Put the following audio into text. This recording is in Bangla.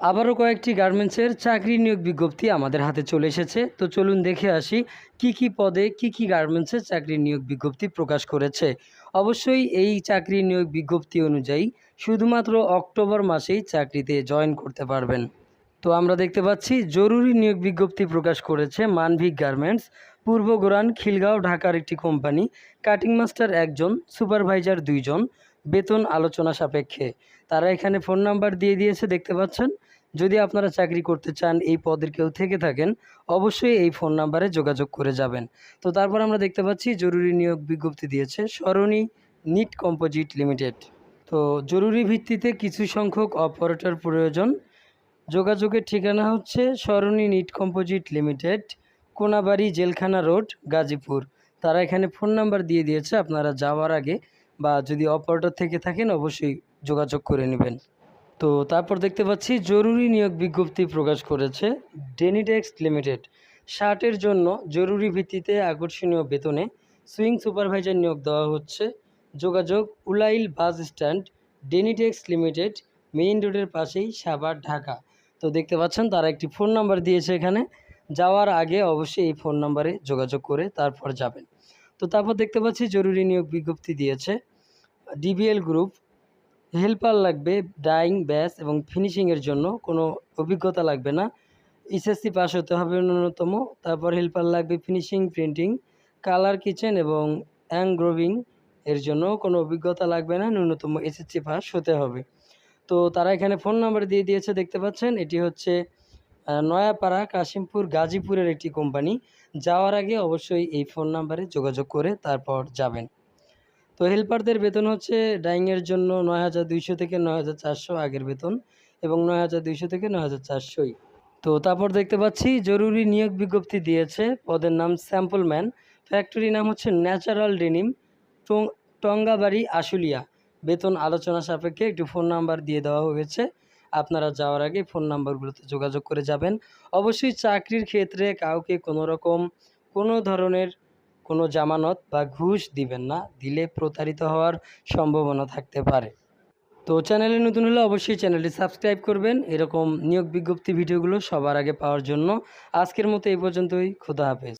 আবারও কয়েকটি গার্মেন্টসের চাকরি নিয়োগ বিজ্ঞপ্তি আমাদের হাতে চলে এসেছে। তো চলুন দেখে আসি, কি কি পদে কি কি গার্মেন্টসের চাকরি নিয়োগ বিজ্ঞপ্তি প্রকাশ করেছে। অবশ্যই এই চাকরি নিয়োগ বিজ্ঞপ্তি অনুযায়ী শুধুমাত্র অক্টোবর মাসেই চাকরিতে জয়েন করতে পারবেন। তো আমরা দেখতে পাচ্ছি, জরুরি নিয়োগ বিজ্ঞপ্তি প্রকাশ করেছে মানভিক গার্মেন্টস, পূর্ব গোরান, খিলগাঁও, ঢাকার একটি কোম্পানি, কাটিং মাস্টার একজন, সুপারভাইজার দুইজন বেতন আলোচনা সাপেক্ষে। তারা এখানে ফোন নাম্বার দিয়ে দিয়েছে, দেখতে পাচ্ছেন? যদি আপনারা চাকরি করতে চান, এই পদের কেউ থেকে থাকেন, অবশ্যই এই ফোন নাম্বারে যোগাযোগ করে যাবেন। তো তারপর আমরা দেখতে পাচ্ছি, জরুরি নিয়োগ বিজ্ঞপ্তি দিয়েছে সরণি নিট কম্পোজিট লিমিটেড। তো জরুরি ভিত্তিতে কিছু সংখ্যক অপারেটর প্রয়োজন। যোগাযোগের ঠিকানা হচ্ছে Sarani knit composite limited, Konabari জেলখানা রোড, গাজীপুর। তারা এখানে ফোন নাম্বার দিয়ে দিয়েছে, আপনারা যাওয়ার আগে বা যদি অপারেটর থেকে থাকেন, অবশ্যই যোগাযোগ করে নেবেন। তো তারপর দেখতে পাচ্ছি, জরুরি নিয়োগ বিজ্ঞপ্তি প্রকাশ করেছে ডেনিটেক্স লিমিটেড শার্টের জন্য জরুরি ভিত্তিতে আকর্ষণীয় বেতনে সুইং সুপারভাইজার নিয়োগ দেওয়া হচ্ছে। যোগাযোগ Ulail bus stand Denitex limited main রোডের পাশেই সাভার, ঢাকা। তো দেখতে পাচ্ছেন, তারা একটি ফোন নাম্বার দিয়েছে এখানে। যাওয়ার আগে অবশ্যই এই ফোন নাম্বারে যোগাযোগ করে তারপর যাবেন। তো তারপর দেখতে পাচ্ছি জরুরি নিয়োগ বিজ্ঞপ্তি দিয়েছে। ডিবিএল গ্রুপ হেল্পার লাগবে ডাইং ব্যাস এবং ফিনিশিংয়ের জন্য। কোনো অভিজ্ঞতা লাগবে না। এসএসসি পাস হতে হবে ন্যূনতম। তারপর হেল্পার লাগবে ফিনিশিং প্রিন্টিং কালার কিচেন এবং অ্যাংগ্রোভিং এর জন্য। কোনো অভিজ্ঞতা লাগবে না, ন্যূনতম এসএসসি পাস হতে হবে। তো তারা এখানে ফোন নাম্বার দিয়ে দিয়েছে, দেখতে পাচ্ছেন? এটি হচ্ছে নয়াপাড়া কাশিমপুর গাজীপুরের একটি কোম্পানি। যাওয়ার আগে অবশ্যই এই ফোন নাম্বারে যোগাযোগ করে তারপর যাবেন। তো হেল্পারদের বেতন হচ্ছে ডাইংয়ের জন্য নয় হাজার দুইশো থেকে নয় হাজার চারশো আগের বেতন এবং নয় হাজার দুইশো থেকে নয় হাজার তো তারপর দেখতে পাচ্ছি জরুরি নিয়োগ বিজ্ঞপ্তি দিয়েছে। পদের নাম স্যাম্পল ম্যান। ফ্যাক্টরি নাম হচ্ছে ন্যাচারাল ডেনিম। টং- টঙ্গাবাড়ি আশুলিয়া। বেতন আলোচনা সাপেক্ষে একটু ফোন নাম্বার দিয়ে দেওয়া হয়েছে। আপনারা যাওয়ার আগে ফোন নাম্বারগুলোতে যোগাযোগ করে যাবেন। অবশ্যই চাকরির ক্ষেত্রে কাউকে কোনো রকম কোনো ধরনের কোনো জামানত বা ঘুষ দিবেন না, দিলে প্রতারিত হওয়ার সম্ভাবনা থাকতে পারে। তো চ্যানেলে নতুন হলে অবশ্যই চ্যানেলটি সাবস্ক্রাইব করবেন। এরকম নিয়োগ বিজ্ঞপ্তি ভিডিওগুলো সবার আগে পাওয়ার জন্য। আজকের মতো এই পর্যন্তই। খুদা হাফেজ।